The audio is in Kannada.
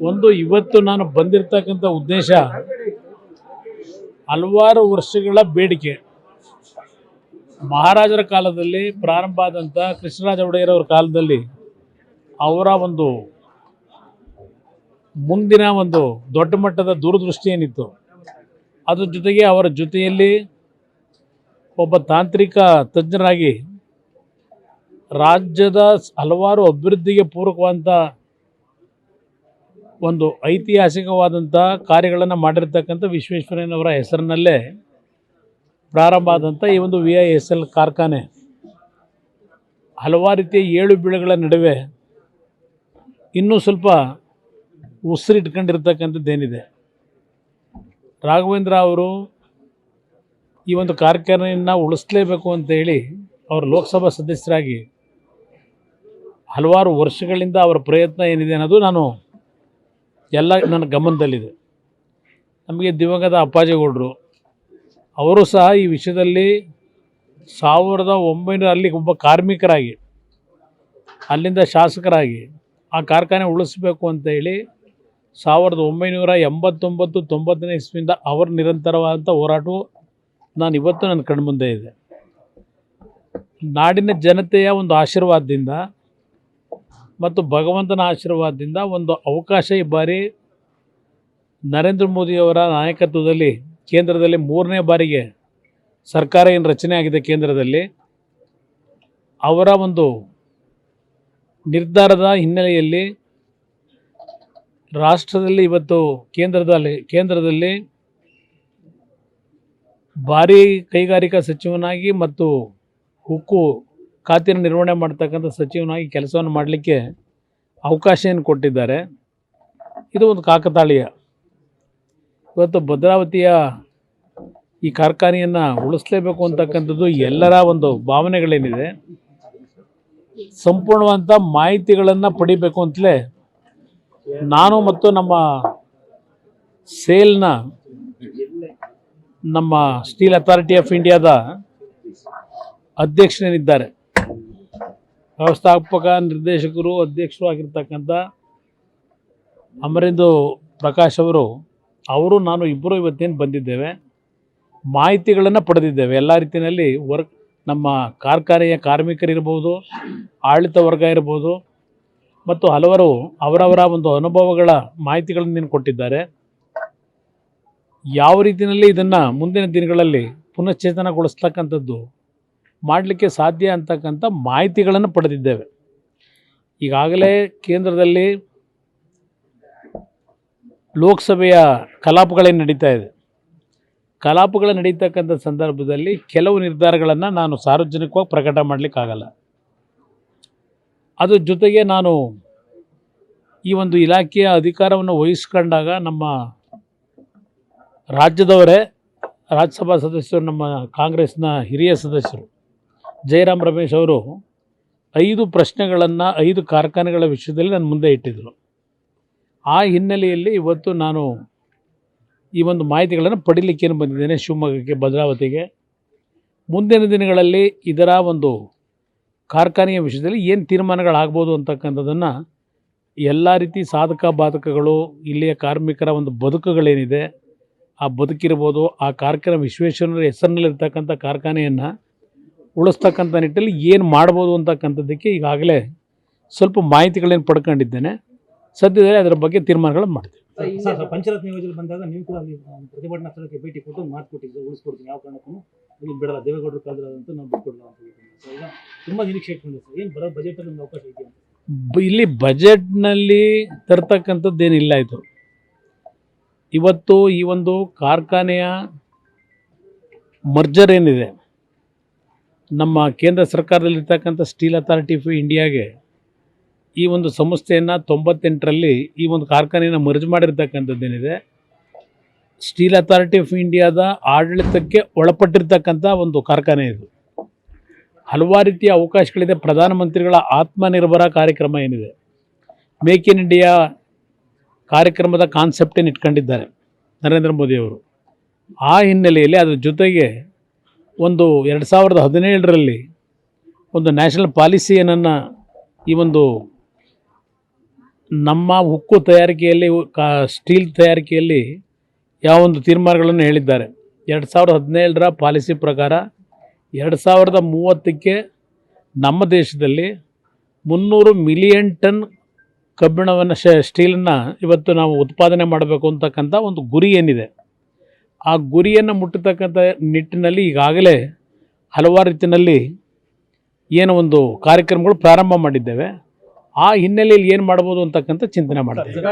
ಒಂದು ಇವತ್ತು ನಾನು ಬಂದಿರತಕ್ಕಂಥ ಉದ್ದೇಶ ಹಲವಾರು ವರ್ಷಗಳ ಬೇಡಿಕೆ. ಮಹಾರಾಜರ ಕಾಲದಲ್ಲಿ ಪ್ರಾರಂಭ ಆದಂಥ ಕೃಷ್ಣರಾಜ ಒಡೆಯರವ್ರ ಕಾಲದಲ್ಲಿ ಅವರ ಒಂದು ಮುಂದಿನ ಒಂದು ದೊಡ್ಡ ಮಟ್ಟದ ದೂರದೃಷ್ಟಿ ಏನಿತ್ತು? ಅದ್ರ ಜೊತೆಗೆ ಅವರ ಜೊತೆಯಲ್ಲಿ ಒಬ್ಬ ತಾಂತ್ರಿಕ ತಜ್ಞರಾಗಿ ರಾಜ್ಯದ ಹಲವಾರು ಅಭಿವೃದ್ಧಿಗೆ ಪೂರಕವಾದಂಥ ಒಂದು ಐತಿಹಾಸಿಕವಾದಂಥ ಕಾರ್ಯಗಳನ್ನು ಮಾಡಿರ್ತಕ್ಕಂಥ ವಿಶ್ವೇಶ್ವರಯ್ಯನವರ ಹೆಸರಿನಲ್ಲೇ ಪ್ರಾರಂಭ ಆದಂಥ ಈ ಒಂದು ವಿ ಐ ಎಸ್ ಎಲ್ ಕಾರ್ಖಾನೆ ಹಲವಾರು ರೀತಿಯ ಏಳು ಬೀಳುಗಳ ನಡುವೆ ಇನ್ನೂ ಸ್ವಲ್ಪ ಉಸಿರಿಟ್ಕೊಂಡಿರ್ತಕ್ಕಂಥದ್ದೇನಿದೆ. ರಾಘವೇಂದ್ರ ಅವರು ಈ ಒಂದು ಕಾರ್ಖಾನೆಯನ್ನು ಉಳಿಸ್ಲೇಬೇಕು ಅಂತ ಹೇಳಿ ಅವರು ಲೋಕಸಭಾ ಸದಸ್ಯರಾಗಿ ಹಲವಾರು ವರ್ಷಗಳಿಂದ ಅವರ ಪ್ರಯತ್ನ ಏನಿದೆ ಅನ್ನೋದು ನಾನು ಎಲ್ಲ ನನ್ನ ಗಮನದಲ್ಲಿದೆ. ನಮಗೆ ದಿವಂಗತ ಅಪ್ಪಾಜಿಗೌಡರು, ಅವರು ಸಹ ಈ ವಿಷಯದಲ್ಲಿ ಸಾವಿರದ ಒಂಬೈನೂರ ಅಲ್ಲಿ ಒಬ್ಬ ಕಾರ್ಮಿಕರಾಗಿ, ಅಲ್ಲಿಂದ ಶಾಸಕರಾಗಿ ಆ ಕಾರ್ಖಾನೆ ಉಳಿಸ್ಬೇಕು ಅಂತ ಹೇಳಿ ಸಾವಿರದ ಒಂಬೈನೂರ ಎಂಬತ್ತೊಂಬತ್ತು, ತೊಂಬತ್ತನೇ ಇಸ್ವಿಯಿಂದ ಅವರ ನಿರಂತರವಾದಂಥ ಹೋರಾಟವು ನಾನು ಇವತ್ತು ನನ್ನ ಕಣ್ಮುಂದೆ ಇದೆ. ನಾಡಿನ ಜನತೆಯ ಒಂದು ಆಶೀರ್ವಾದದಿಂದ ಮತ್ತು ಭಗವಂತನ ಆಶೀರ್ವಾದದಿಂದ ಒಂದು ಅವಕಾಶ ಈ ಬಾರಿ ನರೇಂದ್ರ ಮೋದಿಯವರ ನಾಯಕತ್ವದಲ್ಲಿ ಕೇಂದ್ರದಲ್ಲಿ ಮೂರನೇ ಬಾರಿಗೆ ಸರ್ಕಾರ ಏನು ರಚನೆ ಆಗಿದೆ ಕೇಂದ್ರದಲ್ಲಿ, ಅವರ ಒಂದು ನಿರ್ಧಾರದ ಹಿನ್ನೆಲೆಯಲ್ಲಿ ರಾಷ್ಟ್ರದಲ್ಲಿ ಇವತ್ತು ಕೇಂದ್ರದಲ್ಲಿ ಕೇಂದ್ರದಲ್ಲಿ ಭಾರಿ ಕೈಗಾರಿಕಾ ಸಚಿವನಾಗಿ ಮತ್ತು ಉಕ್ಕು ಖಾತೆಯನ್ನು ನಿರ್ವಹಣೆ ಮಾಡ್ತಕ್ಕಂಥ ಸಚಿವನಾಗಿ ಕೆಲಸವನ್ನು ಮಾಡಲಿಕ್ಕೆ ಅವಕಾಶವನ್ನು ಕೊಟ್ಟಿದ್ದಾರೆ. ಇದು ಒಂದು ಕಾಕತಾಳೀಯ. ಇವತ್ತು ಭದ್ರಾವತಿಯ ಈ ಕಾರ್ಖಾನೆಯನ್ನು ಉಳಿಸ್ಲೇಬೇಕು ಅಂತಕ್ಕಂಥದ್ದು ಎಲ್ಲರ ಒಂದು ಭಾವನೆಗಳೇನಿದೆ. ಸಂಪೂರ್ಣವಂಥ ಮಾಹಿತಿಗಳನ್ನು ಪಡಿಬೇಕು ಅಂತಲೇ ನಾನು ಮತ್ತು ನಮ್ಮ ಸೇಲ್ನ ನಮ್ಮ ಸ್ಟೀಲ್ ಅಥಾರಿಟಿ ಆಫ್ ಇಂಡಿಯಾದ ಅಧ್ಯಕ್ಷರೇನಿದ್ದಾರೆ ವ್ಯವಸ್ಥಾಪಕ ನಿರ್ದೇಶಕರು ಅಧ್ಯಕ್ಷರು ಆಗಿರ್ತಕ್ಕಂಥ ಅಮರೇಂದು ಪ್ರಕಾಶ್ ಅವರು ಅವರು, ನಾನು ಇಬ್ಬರು ಇವತ್ತೇನು ಬಂದಿದ್ದೇವೆ, ಮಾಹಿತಿಗಳನ್ನು ಪಡೆದಿದ್ದೇವೆ. ಎಲ್ಲ ರೀತಿಯಲ್ಲಿ ವರ್ಕ್, ನಮ್ಮ ಕಾರ್ಖಾನೆಯ ಕಾರ್ಮಿಕರಿರ್ಬೋದು ಆಡಳಿತ ವರ್ಗ ಇರ್ಬೋದು, ಮತ್ತು ಹಲವರು ಅವರವರ ಒಂದು ಅನುಭವಗಳ ಮಾಹಿತಿಗಳನ್ನು ನೀನು ಕೊಟ್ಟಿದ್ದಾರೆ. ಯಾವ ರೀತಿಯಲ್ಲಿ ಇದನ್ನು ಮುಂದಿನ ದಿನಗಳಲ್ಲಿ ಪುನಶ್ಚೇತನಗೊಳಿಸ್ತಕ್ಕಂಥದ್ದು ಮಾಡಲಿಕ್ಕೆ ಸಾಧ್ಯ ಅಂತಕ್ಕಂಥ ಮಾಹಿತಿಗಳನ್ನು ಪಡೆದಿದ್ದೇವೆ. ಈಗಾಗಲೇ ಕೇಂದ್ರದಲ್ಲಿ ಲೋಕಸಭೆಯ ಕಲಾಪಗಳೇನು ನಡೀತಾ ಇದೆ. ಕಲಾಪಗಳು ನಡೀತಕ್ಕಂಥ ಸಂದರ್ಭದಲ್ಲಿ ಕೆಲವು ನಿರ್ಧಾರಗಳನ್ನು ನಾನು ಸಾರ್ವಜನಿಕವಾಗಿ ಪ್ರಕಟ ಮಾಡಲಿಕ್ಕಾಗಲ್ಲ. ಅದ್ರ ಜೊತೆಗೆ ನಾನು ಈ ಒಂದು ಇಲಾಖೆಯ ಅಧಿಕಾರವನ್ನು ವಹಿಸ್ಕೊಂಡಾಗ ನಮ್ಮ ರಾಜ್ಯದವರೇ, ರಾಜ್ಯಸಭಾ ಸದಸ್ಯರು, ನಮ್ಮ ಕಾಂಗ್ರೆಸ್ನ ಹಿರಿಯ ಸದಸ್ಯರು ಜಯರಾಮ್ ರಮೇಶ್ ಅವರು ಐದು ಪ್ರಶ್ನೆಗಳನ್ನು, ಐದು ಕಾರ್ಖಾನೆಗಳ ವಿಷಯದಲ್ಲಿ ನಾನು ಮುಂದೆ ಇಟ್ಟಿದ್ದರು ಆ ಹಿನ್ನೆಲೆಯಲ್ಲಿ ಇವತ್ತು ನಾನು ಈ ಒಂದು ಮಾಹಿತಿಗಳನ್ನು ಪಡೀಲಿಕ್ಕೇನು ಬಂದಿದ್ದೇನೆ, ಶಿವಮೊಗ್ಗಕ್ಕೆ, ಭದ್ರಾವತಿಗೆ. ಮುಂದಿನ ದಿನಗಳಲ್ಲಿ ಇದರ ಒಂದು ಕಾರ್ಖಾನೆಯ ವಿಷಯದಲ್ಲಿ ಏನು ತೀರ್ಮಾನಗಳಾಗ್ಬೋದು ಅಂತಕ್ಕಂಥದ್ದನ್ನು ಎಲ್ಲ ರೀತಿ ಸಾಧಕ ಬಾಧಕಗಳು, ಇಲ್ಲಿಯ ಕಾರ್ಮಿಕರ ಒಂದು ಬದುಕುಗಳೇನಿದೆ, ಆ ಬದುಕಿರ್ಬೋದು, ಆ ಕಾರ್ಖಾನೆ ವಿಶ್ವೇಶ್ವರರ ಹೆಸರಿನಲ್ಲಿರ್ತಕ್ಕಂಥ ಕಾರ್ಖಾನೆಯನ್ನು ಉಳಿಸ್ತಕ್ಕಂಥ ನಿಟ್ಟಲ್ಲಿ ಏನು ಮಾಡ್ಬೋದು ಅಂತಕ್ಕಂಥದ್ದಕ್ಕೆ ಈಗಾಗಲೇ ಸ್ವಲ್ಪ ಮಾಹಿತಿಗಳೇನು ಪಡ್ಕೊಂಡಿದ್ದೇನೆ. ಸದ್ಯದಲ್ಲೇ ಅದರ ಬಗ್ಗೆ ತೀರ್ಮಾನಗಳನ್ನು ಮಾಡ್ತೀವಿ. ಸರ್ ಪಂಚರತ್ನ ಯೋಜನೆ ಬಂದಾಗ ನೀವು ಕೂಡ ಅಲ್ಲಿ ಪ್ರತಿಭಟನಾ ಸ್ಥಳಕ್ಕೆ ಭೇಟಿ ಕೊಟ್ಟು ಮಾತು ಕೊಟ್ಟಿದ್ದೆ ಉಳಿಸ್ಕೊಡ್ತೀನಿ. ಯಾವ ಕಾರಣಕ್ಕೂ ಇಲ್ಲಿ ಬಿಡಲ್ಲ. ದೇವೇಗೌಡರು ಕಾಲದಂತೂ ನಾವು ಬಿಟ್ಕೊಡಲ್ಲ ಅಂತ ಈಗ ತುಂಬ ನಿರೀಕ್ಷೆ ಇಟ್ಕೊಂಡಿದೆ ಸರ್. ಏನು ಬರೋ ಬಜೆಟಲ್ಲಿ ಒಂದು ಅವಕಾಶ ಇದೆಯಾ ಇಲ್ಲಿ ಬಜೆಟ್ನಲ್ಲಿ ತರ್ತಕ್ಕಂಥದ್ದೇನಿಲ್ಲ ಇದು. ಇವತ್ತು ಈ ಒಂದು ಕಾರ್ಖಾನೆಯ ಮರ್ಜರ್ ಏನಿದೆ ನಮ್ಮ ಕೇಂದ್ರ ಸರ್ಕಾರದಲ್ಲಿರ್ತಕ್ಕಂಥ ಸ್ಟೀಲ್ ಅಥಾರಿಟಿ ಆಫ್ ಇಂಡಿಯಾಗೆ ಈ ಒಂದು ಸಂಸ್ಥೆಯನ್ನು ತೊಂಬತ್ತೆಂಟರಲ್ಲಿ ಈ ಒಂದು ಕಾರ್ಖಾನೆಯನ್ನು ಮರ್ಜ್ ಮಾಡಿರ್ತಕ್ಕಂಥದ್ದೇನಿದೆ. ಸ್ಟೀಲ್ ಅಥಾರಿಟಿ ಆಫ್ ಇಂಡಿಯಾದ ಆಡಳಿತಕ್ಕೆ ಒಳಪಟ್ಟಿರ್ತಕ್ಕಂಥ ಒಂದು ಕಾರ್ಖಾನೆ ಇದು. ಹಲವಾರು ರೀತಿಯ ಅವಕಾಶಗಳಿದೆ. ಪ್ರಧಾನಮಂತ್ರಿಗಳ ಆತ್ಮನಿರ್ಭರ ಕಾರ್ಯಕ್ರಮ ಏನಿದೆ. ಮೇಕ್ ಇನ್ ಇಂಡಿಯಾ ಕಾರ್ಯಕ್ರಮದ ಕಾನ್ಸೆಪ್ಟೇನು ಇಟ್ಕೊಂಡಿದ್ದಾರೆ ನರೇಂದ್ರ ಮೋದಿಯವರು ಆ ಹಿನ್ನೆಲೆಯಲ್ಲಿ ಅದರ ಜೊತೆಗೆ ಒಂದು ಎರಡು ಸಾವಿರದ ಹದಿನೇಳರಲ್ಲಿ ಒಂದು ನ್ಯಾಷನಲ್ ಪಾಲಿಸಿಯನ್ನು ಈ ಒಂದು ನಮ್ಮ ಉಕ್ಕು ತಯಾರಿಕೆಯಲ್ಲಿ, ಕಾ, ಸ್ಟೀಲ್ ತಯಾರಿಕೆಯಲ್ಲಿ ಯಾವೊಂದು ತೀರ್ಮಾನಗಳನ್ನು ಹೇಳಿದ್ದಾರೆ. ಎರಡು ಸಾವಿರದ ಹದಿನೇಳರ ಪಾಲಿಸಿ ಪ್ರಕಾರ ಎರಡು ಸಾವಿರದ ಮೂವತ್ತಕ್ಕೆ ನಮ್ಮ ದೇಶದಲ್ಲಿ ಮುನ್ನೂರು ಮಿಲಿಯನ್ ಟನ್ ಕಬ್ಬಿಣವನ್ನು, ಶ, ಸ್ಟೀಲನ್ನು ಇವತ್ತು ನಾವು ಉತ್ಪಾದನೆ ಮಾಡಬೇಕು ಅಂತಕ್ಕಂಥ ಒಂದು ಗುರಿ ಏನಿದೆ. ಆ ಗುರಿಯನ್ನು ಮುಟ್ಟತಕ್ಕಂಥ ನಿಟ್ಟಿನಲ್ಲಿ ಈಗಾಗಲೇ ಹಲವಾರು ರೀತಿಯಲ್ಲಿ ಏನು ಒಂದು ಕಾರ್ಯಕ್ರಮಗಳು ಪ್ರಾರಂಭ ಮಾಡಿದ್ದೇವೆ. ಆ ಹಿನ್ನೆಲೆಯಲ್ಲಿ ಏನು ಮಾಡ್ಬೋದು ಅಂತಕ್ಕಂಥ ಚಿಂತನೆ ಮಾಡಿದ್ದೇವೆ